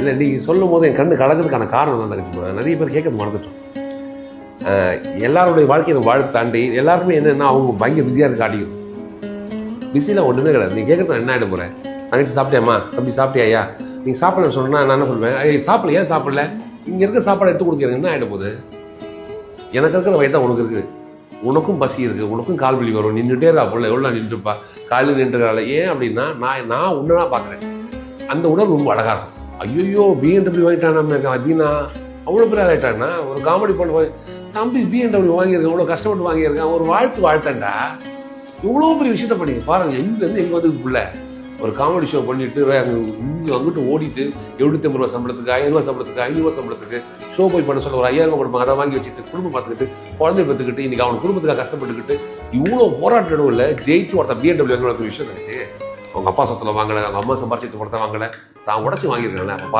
இல்லை நீங்கள் சொல்லும் போது என் கண்ணு கலக்கிறதுக்கான காரணம் தான் தங்கச்சி நிறைய பேர் கேட்கறது மறந்துட்டோம். எல்லாருடைய வாழ்க்கையை வாழ்த்து தாண்டி எல்லாருக்குமே என்னென்னா அவங்க பயங்கர பிஸியாக இருக்க காட்டிக்கணும் பிஸியில் ஒன்றுமே கிடையாது. நீ கேட்குறது என்ன ஆகிட போகிறேன் தங்கச்சி சாப்பிட்டியாம்மா? தம்பி சாப்பிட்டியா நீங்கள் சாப்பிடலன்னு சொன்னால் நான் என்ன பண்ணுவேன்? ஐய் சாப்பிடல ஏன் சாப்பிடல? இங்கே இருக்க சாப்பாடு எடுத்து கொடுக்குறது என்ன ஆகிட போகுது? எனக்கு இருக்கிற வயதான் உனக்கு இருக்குது. உனக்கும் பசி இருக்குது உனக்கும் கால் வலி வரும். நின்றுட்டே இருக்கா போல. எவ்வளோ நின்றுப்பா காலையில் நின்றுக்கிறாள் ஏன் அப்படின்னா நான் நான் உன்னை பார்க்குறேன். அந்த உணர்வு ரொம்ப அழகாக இருக்கும். ஐயோ பிஎன்டபிள்யூ வாங்கிட்டானாமே நம்ம அதீனா அவ்வளோ பெரிய ஆகிட்டானா ஒரு காமெடி பண்ண தம்பி பிஎன்டபிள்யூ வாங்கியிருக்கேன் இவ்வளோ கஷ்டப்பட்டு வாங்கியிருக்கேன் ஒரு வாழ்த்து வாழ்த்தண்டா இவ்வளோ பெரிய விஷயத்த பண்ணி பாருங்க எங்கேருந்து எங்கே வந்து புள்ள? ஒரு காமெடி ஷோ பண்ணிட்டு அங்கே இங்கே அங்கிட்டு ஓடிட்டு எழுநூத்தி ரூபா சம்பளத்துக்கு ஐநூறுவா சம்பளத்துக்கு ஐநூறுவா சம்பளத்துக்கு ஷோ போய் பண்ண சொல்ல ஒரு ஐயாயிரம் ரூபா கொடுப்பாங்க. அதை வாங்கி வச்சுட்டு குடும்பம் பார்த்துக்கிட்டு குழந்தை பார்த்துக்கிட்டு இன்னைக்கு அவன் குடும்பத்துக்காக கஷ்டப்பட்டுக்கிட்டு இவ்வளோ போராட்டம் இல்லை ஜெயிச்சு ஒருத்தன் பிஎன்டபிள்யூ ஒரு விஷயம் நினச்சி அவங்க அப்பா சொத்துல வாங்கலை அவங்க அம்மா சம்பாரிச்சு படத்தை வாங்கலை தான் உடச்சி வாங்கியிருக்காங்க அப்பா